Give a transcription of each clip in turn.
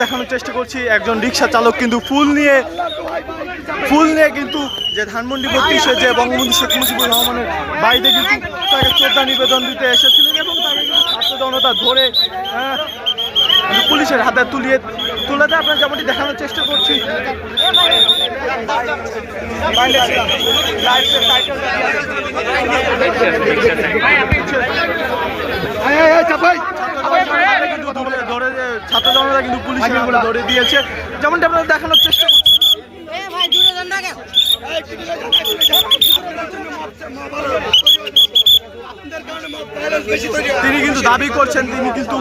দেখানোর চেষ্টা করছি। একজন রিক্সা চালক কিন্তু ফুল নিয়ে ফুল নিয়ে কিন্তু যে ধানমন্ডি বত্রিশে যে বঙ্গবন্ধু শেখ মুজিবুর রহমানের বাড়িতে কিন্তু তাকে শ্রদ্ধা নিবেদন দিতে এসেছিলেন এবং তাকে ছাত্র জনতা ধরে আহ, পুলিশের হাতে তুলিয়ে তুলে দেয় আপনার যেমনটি দেখানোর চেষ্টা করছি। ধরে- ছাত্র জনতা কিন্তু পুলিশ ধরে দিয়েছে। যেমনটি আপনারা দেখানোর চেষ্টা করছি। এ ভাই দূরে যান না কেন? তিনি কিন্তু দাবি করছেন তিনি কিন্তু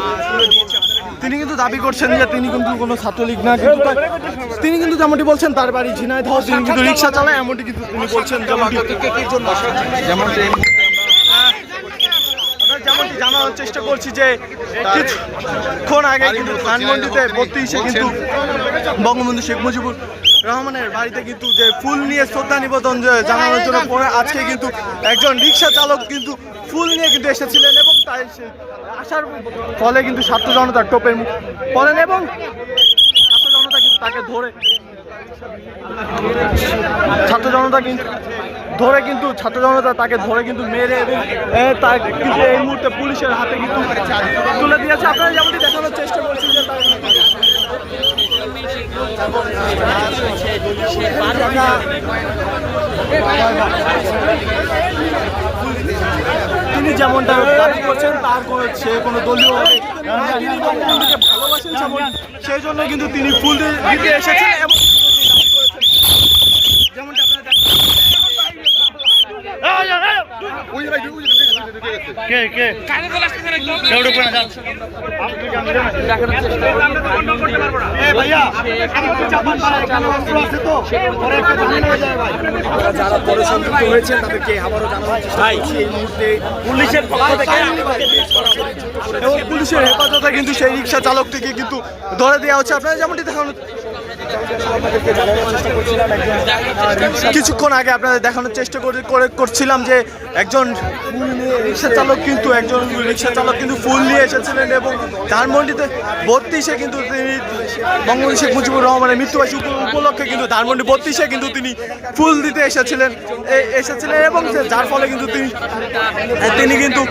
তিনি কিন্তু দাবি করছেন যে তিনি কিন্তু কোনো ছাত্রলীগ না কিন্তু তিনি কিন্তু যেমনটি বলছেন তার বাড়ি ঝিনাই ঝিনাইদহ তিনি কিন্তু রিক্সা চালায় এমনটি কিন্তু তিনি বলছেন যেমন যেমনটি জানানোর চেষ্টা করছি যে কিছুক্ষণ আগে কিন্তু ধানমন্ডিতে বত্রিশে কিন্তু বঙ্গবন্ধু শেখ মুজিবুর রহমানের বাড়িতে কিন্তু যে ফুল নিয়ে শ্রদ্ধা নিবেদন জানানোর জন্য পরে আজকে কিন্তু একজন রিক্সা চালক কিন্তু ফুল নিয়ে কিন্তু এসেছিলেন এবং তাই আসার ফলে কিন্তু ছাত্র জনতার টোপের মুখ পড়েন এবং ছাত্র জনতা কিন্তু তাকে ধরে ছাত্র জনতা কিন্তু ধরে কিন্তু ছাত্র জনতা তাকে ধরে কিন্তু মেরে এবং এ, তা কিন্তু এই মুহূর্তে পুলিশের হাতে কিন্তু তুলে দিয়েছে। আপনারা যেমনটি দেখানোর চেষ্টা করছেন যে তার তিনি যেমনটা দাবি করছেন, তার সে কোনো দলীয় ভালোবাসেন সেই জন্য কিন্তু তিনি ফুল দিয়ে- দিতে এসেছেন এবং যেমনটা আপনারা দেখেন- কে কে? যারা পরে সংযুক্ত হয়েছেন তাদেরকে আবারও জানানোর চেষ্টা করছি এই মুহূর্তে। পুলিশের পক্ষ থেকে এবং পুলিশের হেফাজতে কিন্তু সেই রিক্সা চালকটিকে কিন্তু ধরে দেওয়া হচ্ছে। আপনারা যেমনটি দেখানো কিছুক্ষণ আগে আপনাদের দেখানোর চেষ্টা করে করে- করছিলাম যে একজন রিক্সা চালক কিন্তু একজন রিক্সা চালক কিন্তু ফুল নিয়ে এসেছিলেন এবং ধানমন্ডিতে বত্রিশে কিন্তু তিনি বঙ্গবন্ধু শেখ মুজিবুর রহমানের মৃত্যুবাসী উপলক্ষে কিন্তু ধানমন্ডি বত্রিশে কিন্তু তিনি ফুল দিতে এসেছিলেন। এসেছিলেন এবং যার ফলে কিন্তু তিনি তিনি কিন্তু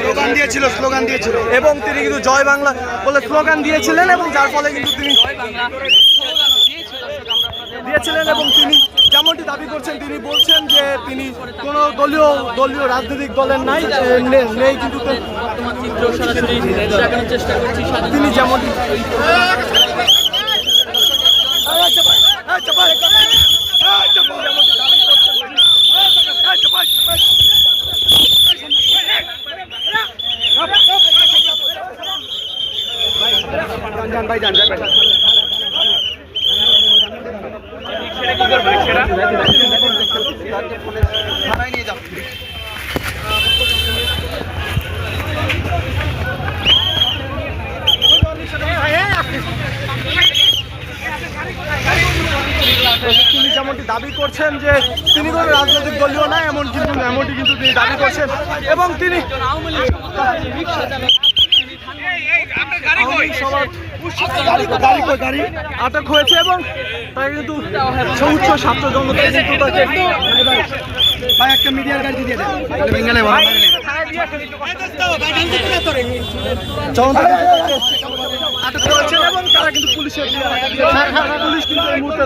স্লোগান দিয়েছিল স্লোগান দিয়েছিল। এবং তিনি কিন্তু জয় বাংলা বলে স্লোগান দিয়েছিলেন এবং যার ফলে কিন্তু তিনি দিয়েছিলেন এবং তিনি যেমনটি দাবি করছেন তিনি বলছেন যে তিনি কোনো দলীয় দলীয় রাজনৈতিক দলের নাই নেই কিন্তু তিনি যেমনটি যান ভাই যান ভাই নিয়ে যাও তিনি যেমনটি দাবি করছেন যে তিনি কোনো রাজনৈতিক দলীয় না এমন কিন্তু এমনটি কিন্তু তিনি দাবি করছেন। এবং তিনি আটক হয়েছে এবং তাই কিন্তু উচ্চ ছাত্র জনতা কিন্তু তাকে ভাই একটা মিডিয়ার গাড়ি দিয়ে দেন। বেঙ্গালে আটক করেছে এবং তারা কিন্তু পুলিশের পুলিশ কিন্তু এই মুহূর্তে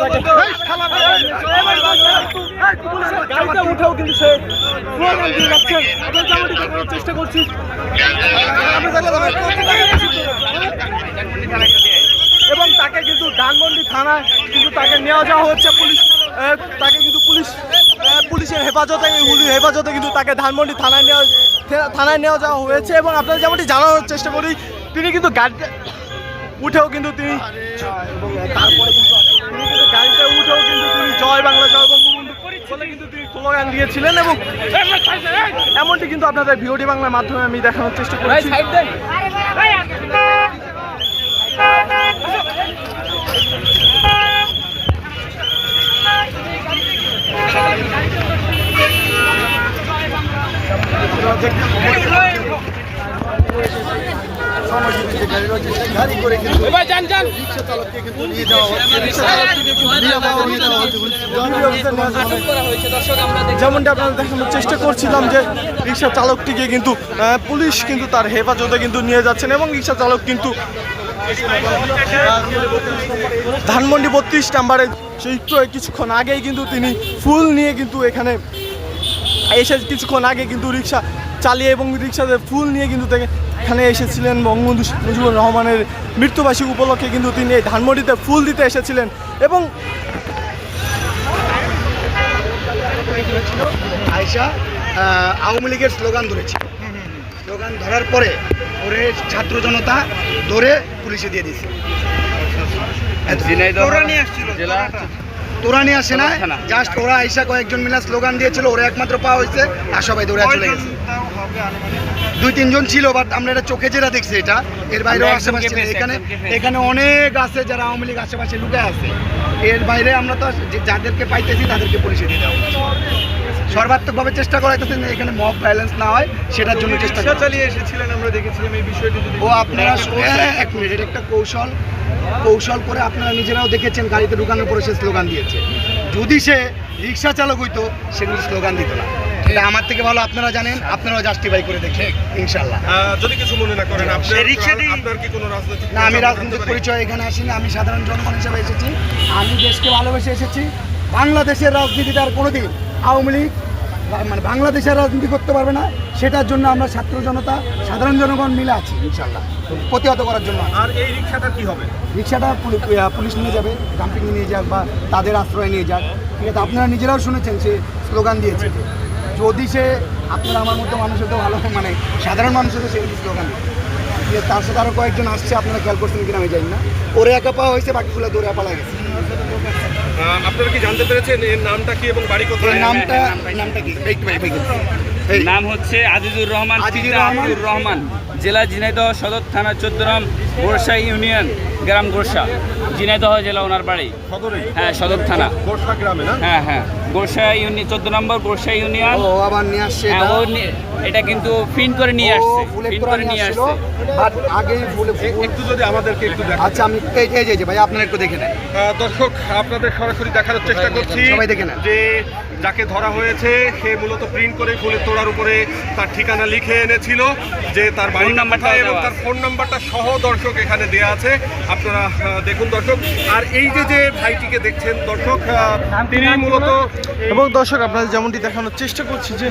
চেষ্টা করছি। এবং তাকে কিন্তু ধানমন্ডি থানায় কিন্তু তাকে নেওয়া যাওয়া হচ্ছে পুলিশ তাকে কিন্তু পুলিশ পুলিশের হেফাজতে হেফাজতে কিন্তু তাকে ধানমন্ডি থানায় নেওয়া থানায় নেওয়া যাওয়া হয়েছে এবং আপনারা যেমনটি জানানোর চেষ্টা করি, তিনি কিন্তু গাড়িতে উঠেও কিন্তু তিনি তারপরে কিন্তু গাড়িতে উঠেও কিন্তু তিনি জয় বাংলা জয় কিন্তু তিনি স্লোগান দিয়েছিলেন এবং এমনটি কিন্তু আপনাদের ভিওডি বাংলার মাধ্যমে আমি দেখানোর চেষ্টা করছি। গাড়ি করে কিন্তু রিক্সা চালককে কিন্তু নিয়ে যাওয়া হচ্ছে। রিক্সা চালককে কিন্তু নিরাপদে নিয়ে যাওয়া হচ্ছে। জরুরি অবস্থায় নেওয়ার জন্য। যেমনটা আপনারা দেখানোর চেষ্টা করছিলাম যে রিক্সা চালকটিকে কিন্তু পুলিশ কিন্তু তার হেফাজতে কিন্তু নিয়ে যাচ্ছেন এবং রিক্সা চালক কিন্তু ধানমন্ডি বত্রিশ নাম্বারে সেই কিছুক্ষণ আগেই কিন্তু তিনি ফুল নিয়ে কিন্তু এখানে এসে কিছুক্ষণ আগে কিন্তু রিক্সা চালিয়ে এবং রিক্সাতে ফুল নিয়ে কিন্তু এখানে এসেছিলেন বঙ্গবন্ধু শেখ মুজিবুর রহমানের মৃত্যুবার্ষিকী উপলক্ষে কিন্তু তিনি এই ধানমন্ডিতে ফুল দিতে এসেছিলেন। এবং আয়সা আওয়ামী লীগের স্লোগান ধরেছে। স্লোগান ধরার পরে ওরে ছাত্র জনতা ধরে পুলিশে দিয়ে দিয়েছে। তোরা নিয়ে আসে না জাস্ট ওরা আইসা কয়েকজন মিলা স্লোগান দিয়েছিল ওরা একমাত্র পাওয়া হয়েছে আর সবাই দৌড়ে চলে গেছে। দুই তিনজন ছিল বাট আমরা এটা চোখে যেটা দেখছি এটা। এর বাইরেও আশেপাশে এখানে এখানে অনেক আছে যারা আওয়ামী লীগ আশেপাশে লুকে আছে। এর বাইরে আমরা তো যাদেরকে পাইতেছি তাদেরকে পুলিশে দিয়ে দেওয়া সর্বাত্মকভাবে চেষ্টা করা হইতেছে যে এখানে মব ভায়োলেন্স না হয় সেটার জন্য চেষ্টা চালিয়ে এসেছিলেন আমরা দেখেছিলাম এই বিষয়টি ও আপনারা হ্যাঁ, এক মিনিট একটা কৌশল। কৌশল করে আপনারা নিজেরাও দেখেছেন গাড়িতে ঢুকানোর পরে সে স্লোগান দিয়েছে। যদি সে রিক্সা চালক হইতো সে স্লোগান দিত না। আমার থেকে ভালো আপনারা জানেন আপনারাও জাস্টিফাই করে দেখেন ইনশাল্লাহ যদি কিছু মনে না করেন আপনার কি কোনো রাজনৈতিক না আমি রাজনৈতিক পরিচয় এখানে আসিনি আমি সাধারণ জনগণ হিসেবে এসেছি। আমি দেশকে ভালোবেসে এসেছি। বাংলাদেশের রাজনীতিতে আর কোনোদিন আওয়ামী লীগ মানে বাংলাদেশের রাজনীতি করতে পারবে না। সেটার জন্য আমরা ছাত্র জনতা সাধারণ জনগণ মিলে আছি ইনশাল্লাহ প্রতিহত করার জন্য আর এই রিক্সাটা কি হবে? রিক্সাটা পুলিশ নিয়ে যাবে ডাম্পিং নিয়ে যাক বা তাদের আশ্রয় নিয়ে যাক। ঠিক আছে আপনারা নিজেরাও শুনেছেন সে স্লোগান দিয়েছে। যদি সে আপনারা আমার মতো মানুষের তো ভালো মানে সাধারণ মানুষের তো সেই স্লোগান তার সাথে আরও কয়েকজন আসছে আপনারা খেয়াল করছেন কিনা আমি জানি না। ওরে একা পাওয়া হয়েছে বাকিগুলো দৌড়ে পালা গেছে। আপনারা কি জানতে পেরেছেন এর নামটা কি এবং বাড়ি কোথায়? নামটা নামটা কি? নাম হচ্ছে আজিজুর রহমান আজিজুর পিতা রহমান। রহমান জেলা ঝিনাইদহ সদর থানা চোদ্দগ্রাম গোরসা ইউনিয়ন গ্রাম গোরসা। ঝিনাইদহ জেলা ওনার বাড়ি। হ্যাঁ সদর থানা। গ্রামে না? হ্যাঁ হ্যাঁ। গোরসা ইউনিয়ন চোদ্দ নম্বর গোরসা ইউনিয়ন। ও আবার নিয়ে আসছে হ্যাঁ এটা। ও এটা কিন্তু প্রিন্ট করে নিয়ে আসছে। প্রিন্ট করে নিয়ে আসছে। বাট ফুলে এ- একটু যদি আমাদেরকে একটু দেখান। আচ্ছা আমি এই এই যে- ভাই আপনারা একটু দেখে নেন। দর্শক আপনাদের সরাসরি দেখানোর চেষ্টা করছি সবাই দেখে নেন। যে যাকে ধরা হয়েছে সে মূলত প্রিন্ট করে ফুলের তোড়ার উপরে তার ঠিকানা লিখে এনেছিল যে তার বাড়ি ফোন নাম্বারটাও নাম্বারটা এবং তার ফোন নাম্বারটা সহ দর্শক এখানে দেওয়া আছে। আপনারা দেখুন দর্শক। আর এই যে যে ভাইটিকে দেখছেন দর্শক তিনি মূলত এবং দর্শক আপনাদের যেমনটি দেখানোর চেষ্টা করছি যে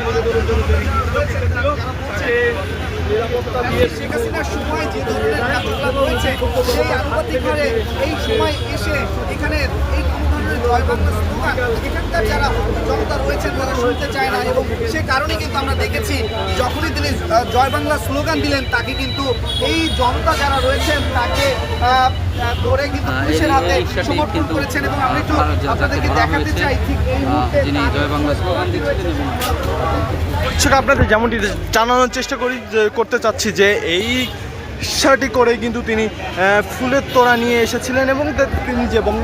শেখ হাসিনার সময় যে ধরনের হয়েছে সেই এই সময় এসে এখানে এই ধরনের স্লোগান এখানকার যারা জনতা রয়েছেন তারা শুনতে চায় না এবং সে কারণে কিন্তু আমরা দেখেছি যখনই তিনি আহ, জয় বাংলা স্লোগান দিলেন তাকে কিন্তু এই জনতা যারা রয়েছেন তাকে ধরে কিন্তু পুলিশের হাতে সমর্পণ করেছেন এবং আমরা একটু আপনাদেরকে দেখাতে চাই ঠিক এই মুহূর্তে দর্শক আপনাদের যেমনটি জানানোর চেষ্টা করি যে করতে চাচ্ছি যে এই শার্টই করে কিন্তু তিনি ফুলের তোড়া নিয়ে এসেছিলেন এবং তিনি যে বঙ্গ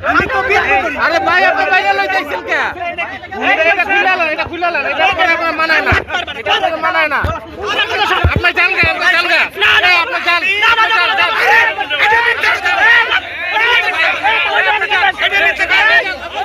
না আসছে না আরে ভাই আপনি বাইরে লই যাইছেন কে এটা খুলালেন এটা খুলালেন এটা করে আপনার মানায় না এটা করে মানায় না আপনি জান গে আপনি জান গে না আপনি জান আপনি জান জান আরেকজন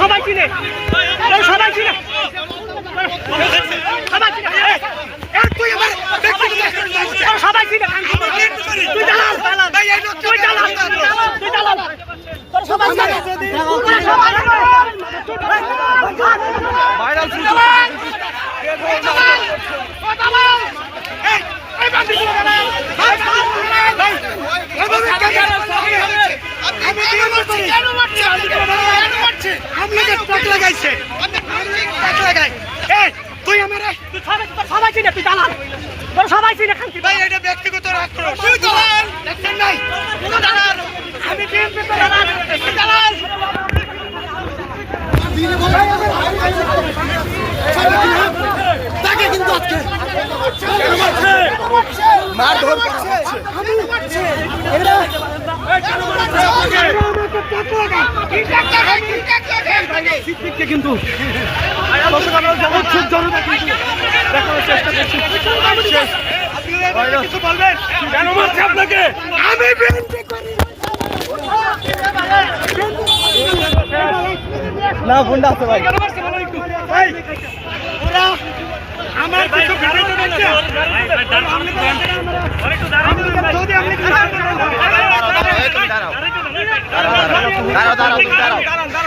সবাই চিনে সবাই চিনে সবাই চিনে সবাই চিনে তুই দালাল তুই দালাল তুই দালাল সবাই চিনে তুই আমার? তুই সবাই চিনে তুই দালাল। তোর সবাই চিনে খানকি ভাই এটা ব্যক্তিগত আক্রোশ তুই দালাল। দেখছেন নাই? তুই দালাল। আমি বিএনপি দালাল। তুই দালাল। তাকে কিন্তু আজকে মারধর কিন্তু দেখানোর চেষ্টা করছি কেন মারছে আপনাকে আমি না ফোনটা আছে ভাই আমার কিছু আপনি দাঁড়াও দাঁড়াও তুমি দাঁড়াও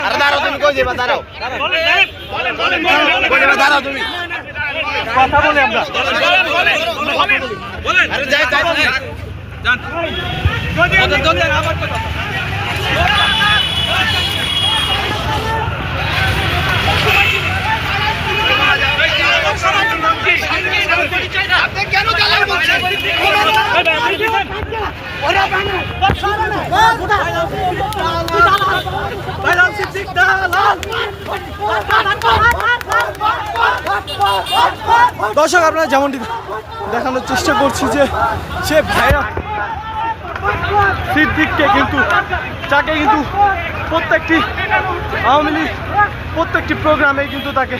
আরে দাঁড়াও তুমি কই যাবা দাঁড়াও কই যাবা দাঁড়াও তুমি কথা বলে আমরা আরে যাই যাই দর্শক, আপনারা যেমনটি দেখানোর চেষ্টা করছি যে সে ভাইরা সিদ্দিককে কিন্তু যাকে কিন্তু প্রত্যেকটি আওয়ামী লীগ, প্রত্যেকটি প্রোগ্রামে কিন্তু তাকে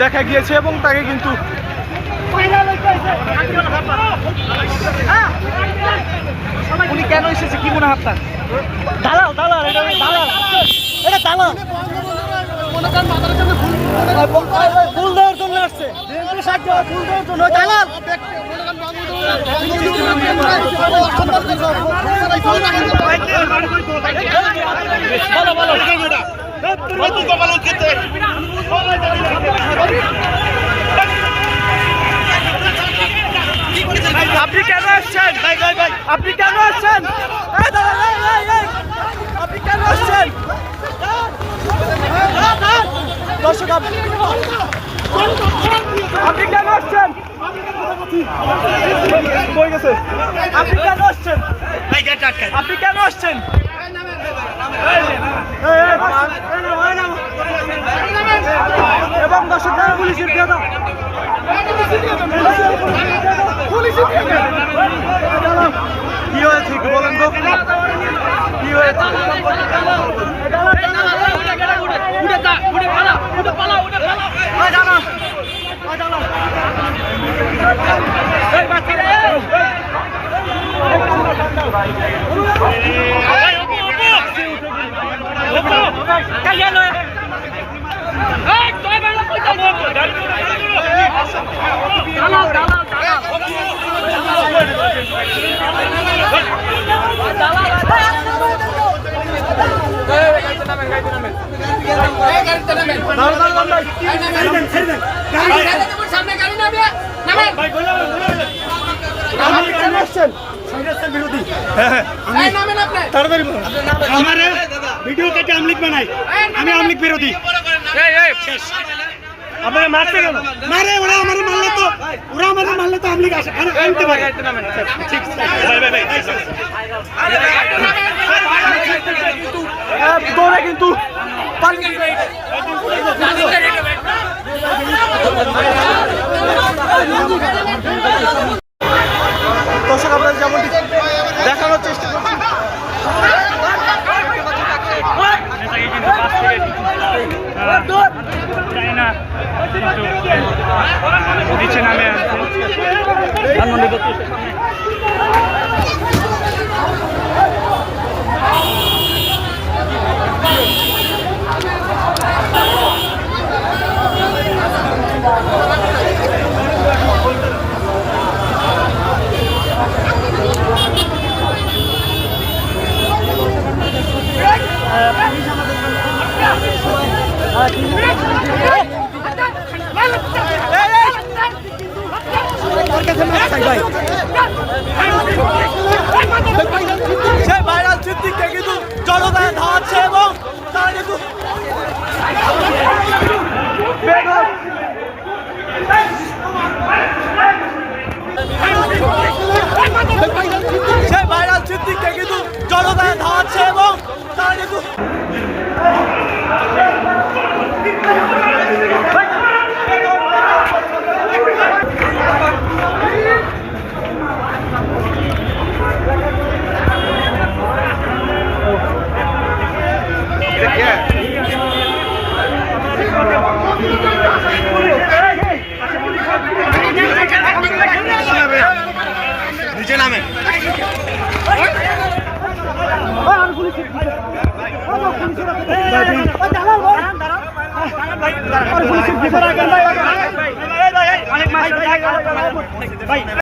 দেখা গিয়েছে এবং তাকে কিন্তু উনি কেন এসেছে? কি মনে আপনার? দালাল দালাল, এটা দালাল। এটা দালাল। ফুল দেওয়ার জন্য আসছে। ফুল কেন আসছেন আপনি কেন আসছেন। আপনি কেন আসছেন দর্শক আপনি কেন আসছেন আপনি কেন আসছেন আপনি কেন আসছেন। এবং দর্শক পুলিশের দিয়ে দাও পুলিশের দিয়ে দাও। কি হয়েছে একটু বলেন তো? কি হয়েছে? দাঁড়ান, দাঁড়ান, দাঁড়ান। আপনি কেন আসছেন তাড়াতাড়ি বলুন। আমারে ভিডিও কেটে আমলিক বানাই আমি আমলিক বিরোধী আপনাকে মারতে কেন ওরা আমারে মারলে তো ওরা আমারে মারলে তো আমলিক আসে আনতে পারে ঠিক বাই negatief. ওর কাছে মাছ চাই, ভাই। সে ভাইরাল সিদ্দিককে কিন্তু জনতায় ধাওয়াচ্ছে এবং তারা কিন্তু সে ভাইরাল সিদ্দিককে কিন্তু জনতায় ধাওয়াচ্ছে এবং তারা কিন্তু